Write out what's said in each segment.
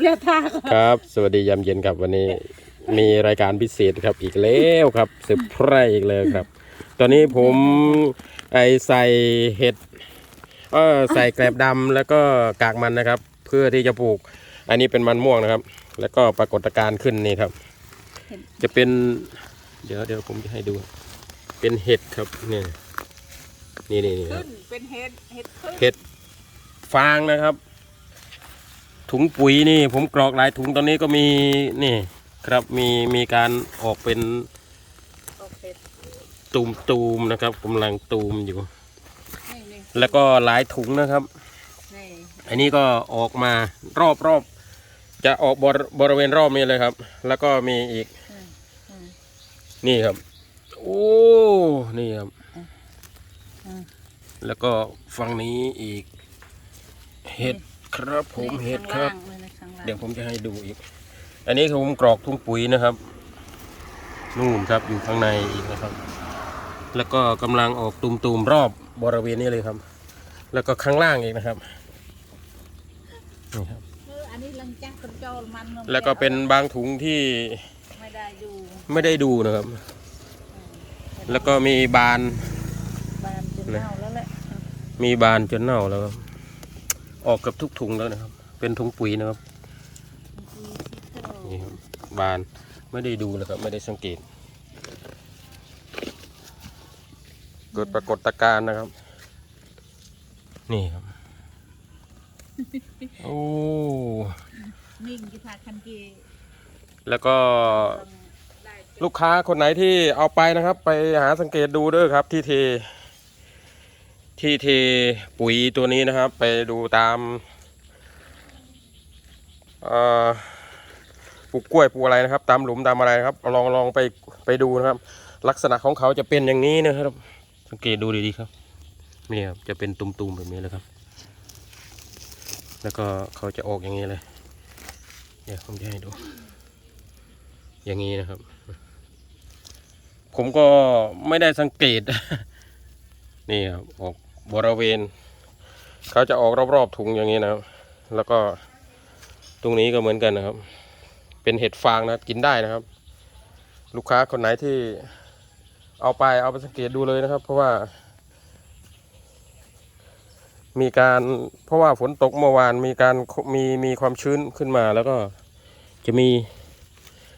เรียกท่าก่อนครับ สวัสดียามเย็นครับวันนี้ มีรายการพิเศษครับอีกแล้วครับเซอร์ไพรส์อีกเลยครับ ตอนนี้ผมไอใส่เห็ดเออใส่แกลบดำแล้วก็กากมันนะครับ เพื่อที่จะปลูก อันนี้เป็นมันม่วงนะครับ แล้วก็ปรากฏการณ์ขึ้นนี่ครับ จะเป็น เดี๋ยวเดี๋ยวผมจะให้ดู เป็นเห็ดครับเนี่ยนี่นี่นี่คขึ้รับนเป็นเห็ดเห็ดขึ้นเห็ดฟางนะครับ ถุงปุ๋ยนี่ผมกรอกหลายถุงตอนนี้ก็มีนี่ครับมีมีการออกเป็นโอเคตูมตูมๆนะครับกำลังตูมอยู่นี่นี่แล้วก็หลายถุงนะครับนี่อันนี้ก็ออกมารอบรอบจะออกบริบริเวณรอบนี้เลยครับ แล้วก็มีอีกอืมอืมนี่ครับ โอ้นี่ครับอืมแล้วก็ฝั่งนี้อีกเห็ด ครับผมนี่เห็ดครับข้างล่างเลยนะข้างล่างเดี๋ยวผมจะให้ดูอีก อันนี้คือผมกรอกทุ่งปุ๋ยนะครับ นู่นครับอยู่ข้างในอีกนะครับ แล้วก็กำลังออกตุมๆรอบบริเวณนี้เลยครับ แล้วก็ข้างล่างอีกนะครับนี่ครับเอออันนี้ลังจักคนโจรมันงแล้วก็เป็นบางถุงที่ไม่ได้อยู่ไม่ได้ดูนะครับ แล้วก็มีบานบานจนเน่าแล้วแหละมีบานจนเน่าแล้วครับ ออกเกับทุกถุงแล้วนะครับ เป็นถุงปุ๋ยนะครับนี่ครับบานไม่ได้ดูเลยครับ ไม่ได้สังเกต เกิดปรากฏการณ์นะครับ นี่ครับ โอ้นิ่งกีทาคันเกแล้วก็ได้ลูกค้าคนไหนที่เอาไปนะครับ ไปหาสังเกตดูเด้อครับที่เท ที่เทปุ๋ยตัวนี้นะครับ ไปดูตามปลูกกล้วยปลูกอะไรนะครับ ตามหลุมตามอะไรนะครับลองลองไปไปดูนะครับ ลักษณะของเขาจะเป็นอย่างนี้นะครับ สังเกตดูดีๆครับนี่ครับจะเป็นตุ่มๆแบบนี้เลยครับ แล้วก็เขาจะออกอย่างนี้เลยเดี๋ยวผมจะให้ดู อย่างนี้นะครับ ผมก็ไม่ได้สังเกต นี่ครับออก บริเวณ เขาจะออกรอบๆถุงอย่างนี้นะครับ แล้วก็ตรงนี้ก็เหมือนกันนะครับ เป็นเห็ดฟางนะครับกินได้นะครับ ลูกค้าคนไหนที่เอาไปเอาไปสังเกตดูเลยนะครับ เพราะว่า มีการเพราะว่าฝนตกเมื่อวานมีการมีมีความชื้นขึ้นมาแล้วก็จะมี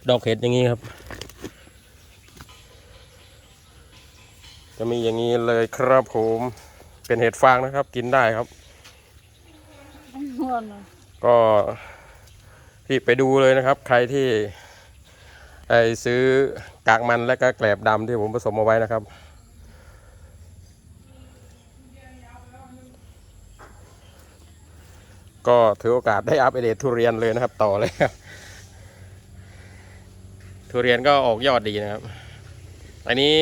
ดอกเห็ดอย่างนี้ครับ จะมีอย่างนี้เลยครับผม เป็นเห็ดฟางนะครับ กินได้ครับง่วนเลยก็ที่ไปดูเลยนะครับ ใครที่ไอซื้อกากมันและก็แกลบดำที่ผมผสมเอาไว้นะครับ ก็ถือโอกาสได้อัปเดตทุเรียนเลยนะครับ ต่อเลยครับทุเรียนก็ออกยอดดีนะครับ อันนี้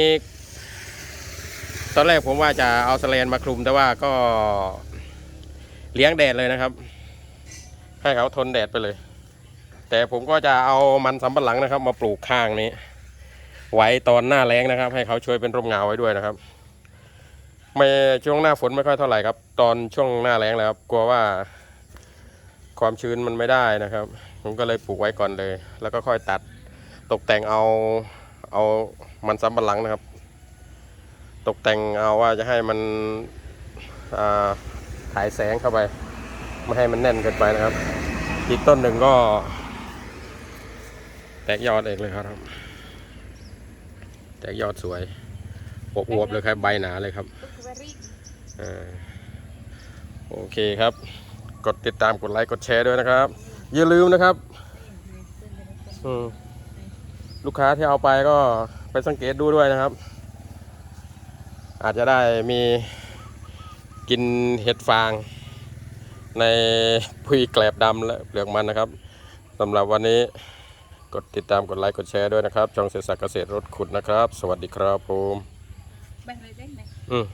ตอนแรกผมว่าจะเอาสแลนมาคลุมแต่ว่าก็เลี้ยงแดดเลยนะครับ ให้เขาทนแดดไปเลย แต่ผมก็จะเอามันสำปะหลังนะครับ มาปลูกข้างนี้ ไว้ตอนหน้าแล้งนะครับ ให้เขาช่วยเป็นร่มเงาไว้ด้วยนะครับ ไม่ช่วงหน้าฝนไม่ค่อยเท่าไหร่ครับ ตอนช่วงหน้าแล้งแล้วครับ กลัวว่า ความชื้นมันไม่ได้นะครับ ผมก็เลยปลูกไว้ก่อนเลย แล้วก็ค่อยตัดตกแต่งเอาเอามันสำปะหลังนะครับ ตกแต่งเอาว่าจะให้มันอ่าถ่ายแสงเข้าไป ไม่ให้มันแน่นเกินไปนะครับ อีกต้นหนึ่งก็ แตกยอดเองเลยครับ แตกยอดสวยอวบๆเลยครับใบหนาเลยครับอโอเคครับ กดติดตามกดไลค์กดแชร์ด้วยนะครับ อย่าลืมนะครับลูกค้าที่เอาไปก็ไปสังเกตดูด้วยนะครับ อาจจะได้มีกินเห็ดฟาง ในพุยแกลบดำและเปลือกมันนะครับสำหรับวันนี้กดติดตามกดไลค์กดแชร์ด้วยนะครับ ช่องเศรษฐศาสตร์เกษตรรถขุดนะครับ สวัสดีครับผมไปเลยได้ไหมอืม